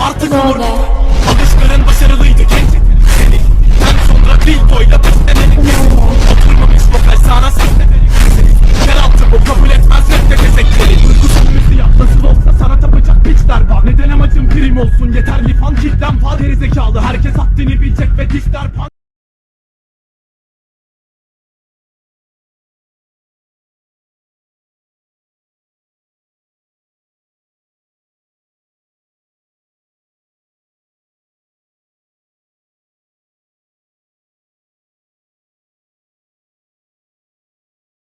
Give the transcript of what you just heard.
artık Ne olur oldu? Alışların başarılıydı genç seni. Ben sonra bir boyla beslemelik Oturmamış vokal sana seslemelik Yeraltı bu kabul etmez. Reddet esekleri Duygusal müziği nasıl olsa sana tapacak piçler var Neden amacım prim olsun? Yeterli fan. Kitlem var Geri zekalı herkes haddini bilecek ve dişler pan